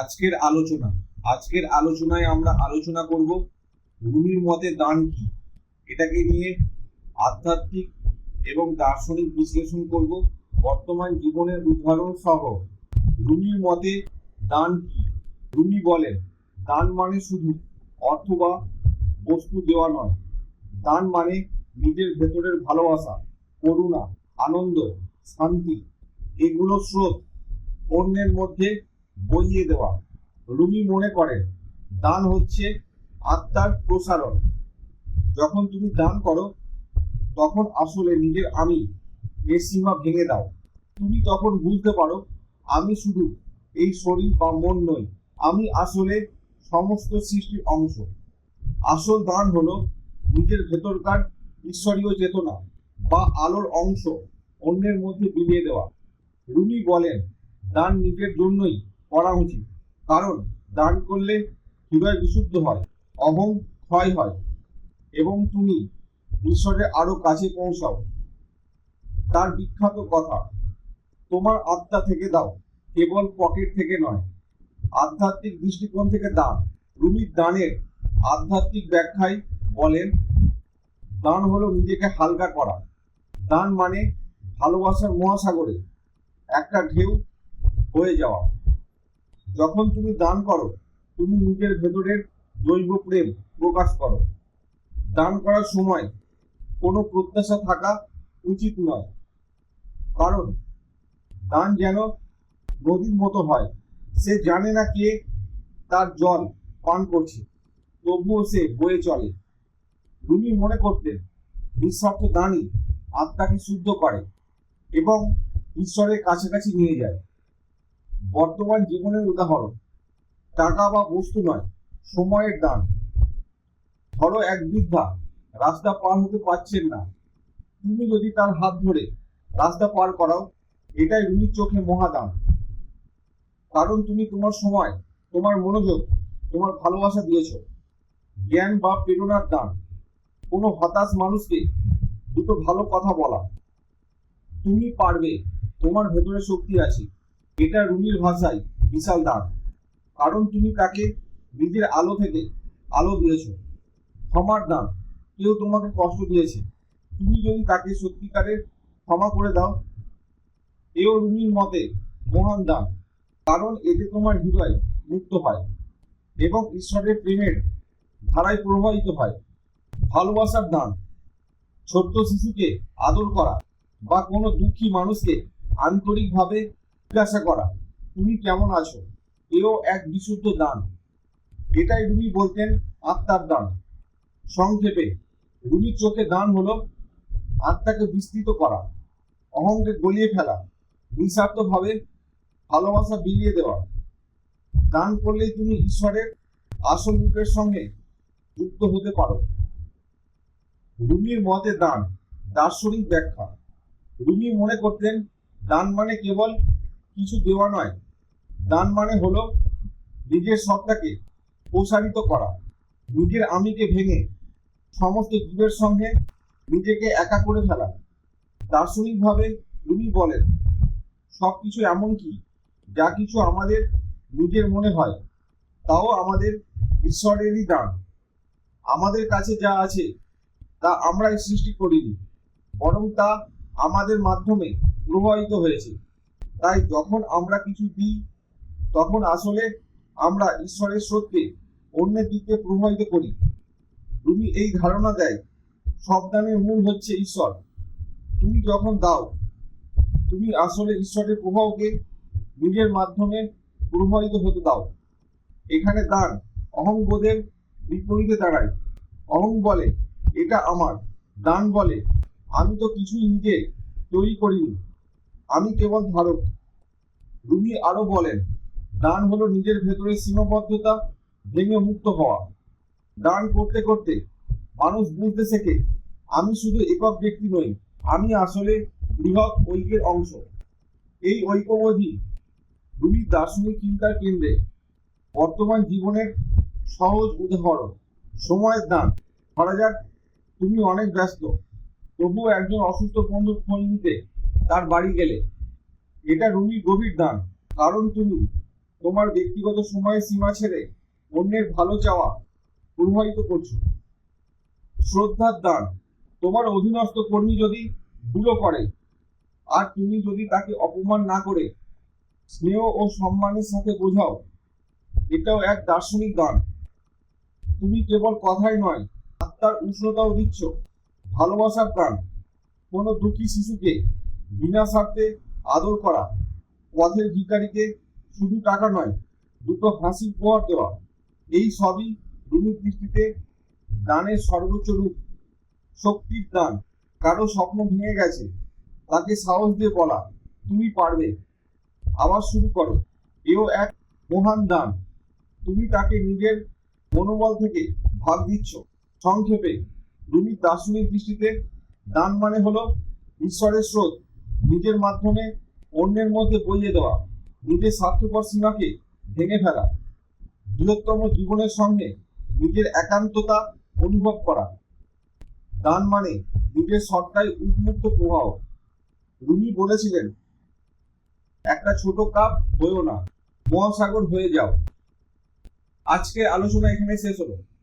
আজকের আলোচনা। আজকের আলোচনায় আমরা আলোচনা করব রুমির মতে দান কি? এটাকে নিয়ে আধ্যাত্মিক এবং দার্শনিক বিশ্লেষণ করব। বর্তমান জীবনের উদাহরণ সহ। রুমির মতে দান কি? রুমি বলেন, দান মানে শুধু অর্থ বা বস্তু দেওয়া নয়। দান মানে নিজের ভেতরের ভালোবাসা, করুণা, আনন্দ, শান্তি। এগুলো স্রোত। অন্যের মধ্যে বইয়ে দেওয়া। রুমি মনে করেন দান হচ্ছে আত্মার প্রসারণ। যখন তুমি দান করো, তখন আসলে নিজের আমি এর সীমা ভেঙে দাও। তুমি তখন বুঝতে পারো, আমি শুধু এই শরীর বা মন নই, আমি আসলে সমস্ত সৃষ্টির অংশ। আসল দান হলো নিজের ভেতরকার ঈশ্বরীয় চেতনা বা আলোর অংশ অন্যের মধ্যে বিলিয়ে দেওয়া। রুমি বলেন, দান নিজের জন্যই করা উচিত। কারণ দান করলে হৃদয় বিশুদ্ধ হয়, অহং ক্ষয় হয় এবং তুমি ঈশ্বরের আরও কাছে পৌঁছাও। তার বিখ্যাত কথা, তোমার আত্মা থেকে দাও, কেবল পকেট থেকে নয়। আধ্যাত্মিক দৃষ্টিকোণ থেকে দান। রুমির দানের আধ্যাত্মিক ব্যাখ্যায় বলেন, দান হলো নিজেকে হালকা করা। দান মানে ভালোবাসার মহাসাগরে একটা ঢেউ হয়ে যাওয়া। যখন তুমি দান করো, তুমি নিজের ভেতরের জৈব প্রেম প্রকাশ করো। দান করার সময় কোনো প্রত্যাশা থাকা উচিত নয়। কারণ দান যেন নদীর মতো হয়। সে জানে না কে তার জল পান করছে, তবুও সে বয়ে চলে। রুমি মনে করতেন নিঃস্বার্থ দানই আত্মাকে শুদ্ধ করে এবং ঈশ্বরের কাছাকাছি নিয়ে যায়। বর্তমান জীবনের উদাহরণ। টাকা বা বস্তু নয়, সময়ের দান ধরো এক বৃদ্ধা রাস্তা পার হতে পারছেন না। তুমি যদি তার হাত ধরে রাস্তা পার করাও, এটাই রুমির চোখে মহাদান কারণ তুমি তোমার সময়, তোমার মনোযোগ, তোমার ভালোবাসা দিয়েছ। জ্ঞান বা প্রেরণার দান কোনো হতাশ মানুষকে দুটো ভালো কথা বলা। তুমি পারবে, তোমার ভেতরে শক্তি আছে। এটা রুমির ভাষায় বিশাল দান কারণ তুমি তাকে নিজের আলো থেকে আলো দিয়েছ। ক্ষমার দান। কেউ তোমাকে কষ্ট দিয়েছে। তুমি যদি তাকে সত্যিকারের ক্ষমা করে দাও, এও রুমির মতে মহান দান। কারণ এতে তোমার হৃদয় মুক্ত হয় এবং ঈশ্বরের প্রেমের ধারায় প্রবাহিত হয়। ভালোবাসার দান। ছোট্ট শিশুকে আদর করা বা কোনো দুঃখী মানুষকে আন্তরিকভাবে জিজ্ঞাসা করা, তুমি কেমন আছো? এও এক বিশুদ্ধ দান। এটাই রুমি বলতেন আত্মার দান। সংক্ষেপে, রুমির চোখে দান হলো আত্মাকে বিস্তৃত করা, অহংকে গলিয়ে ফেলা, নিঃস্বার্থভাবে ভালোবাসা বিলিয়ে দেওয়া। দান করলেই তুমি ঈশ্বরের আসল রূপের সঙ্গে যুক্ত হতে পারো। রুমির মতে দান, দার্শনিক ব্যাখ্যা। রুমি মনে করতেন, দান মানে কেবল কিছু দেওয়া নয়। দান মানে হলো নিজের সত্তাকে প্রসারিত করা। নিজের আমিকে ভেঙে সমস্ত জীবের সঙ্গে নিজেকে একা করে ফেলা। দার্শনিকভাবে রুমি বলেন সব কিছু এমন কি যা কিছু আমাদের নিজের মনে হয়, তাও আমাদের ঈশ্বরেরই দান। আমাদের কাছে যা আছে, তা আমরাই সৃষ্টি করিনি, বরং তা আমাদের মাধ্যমে প্রবাহিত হয়েছে। তাই যখন আমরা কিছু দিই, তখন আসলে আমরা ঈশ্বরের স্রোতকে অন্যের দিকে প্রবাহিত করি। তুমি এই ধারণা দেয় সব দানের মূল হচ্ছে ঈশ্বর। তুমি যখন দাও, তুমি আসলে ঈশ্বরের প্রভাবকে নিজের মাধ্যমে প্রবাহিত হতে দাও। এখানে দান, অহংবোধের বিপরীতে দাঁড়ায়। অহং বলে, এটা আমার। দান বলে, আমি তো কিছুই নিজে তৈরি করিনি। আমি কেবল ধারক। রুমি আরও বলেন দান হলো নিজের ভেতরের সীমাবদ্ধতা ভেঙে মুক্ত হওয়া। দান করতে করতে মানুষ বুঝতে শেখে, আমি শুধু একক ব্যক্তি নই, আমি আসলে বৃহৎ ঐক্যের অংশ। এই ঐক্যবোধই রুমির দার্শনিক চিন্তার কেন্দ্রে বর্তমান জীবনের সহজ উদাহরণ, সময়ের দান ধরা যাক, তুমি অনেক ব্যস্ত, তবুও একজন অসুস্থ বন্ধুর ফোন নিতে তার বাড়ি গেলে। এটা রুমির গভীর দান। কারণ তুমি, তোমার ব্যক্তিগত সময়ের সীমা ছেড়ে অন্যের ভালো চাওয়া প্রবাহিত করছ। শ্রদ্ধার দান। তোমার অধীনস্থ কর্মী যদি ভুলো করে, আর তুমি যদি তাকে অপমান না করে, স্নেহ ও সম্মানের সাথে বোঝাও, এটাও এক দার্শনিক দান। তুমি কেবল কথাই নয়, আত্মার উষ্ণতাও দিচ্ছ। ভালোবাসার প্রাণ কোনো দুঃখী শিশুকে বিনা স্বার্থে আদর করা। পথের ভিখারিকে শুধু টাকা নয়, দুটো হাসি উপহার দেওয়া। এই সবই রুমির দৃষ্টিতে দানের সর্বোচ্চ রূপ। শক্তির দান। কারও স্বপ্ন ভেঙে গেছে। তাকে সাহস দিয়ে বলা, তুমি পারবে। আবার শুরু করো। এও এক মহান দান। তুমি তাকে নিজের মনোবল থেকে ভাগ দিচ্ছ। সংক্ষেপে রুমির দার্শনিক দৃষ্টিতে দান মানে হলো ঈশ্বরের স্রোত। নিজের মাধ্যমে অন্যের মধ্যে বইয়ে দেওয়া, নিজের স্বার্থপর সীমাকে ভেঙে ফেলা, বৃহত্তম জীবনের সঙ্গে নিজের একান্ততা অনুভব করা, দান মানে নিজের সত্তায় উন্মুক্ত প্রবাহ রুমি বলেছিলেন, একটা ছোট কাপ হয়েও না, মহাসাগর হয়ে যাও। আজকের আলোচনা এখানে শেষ হলো।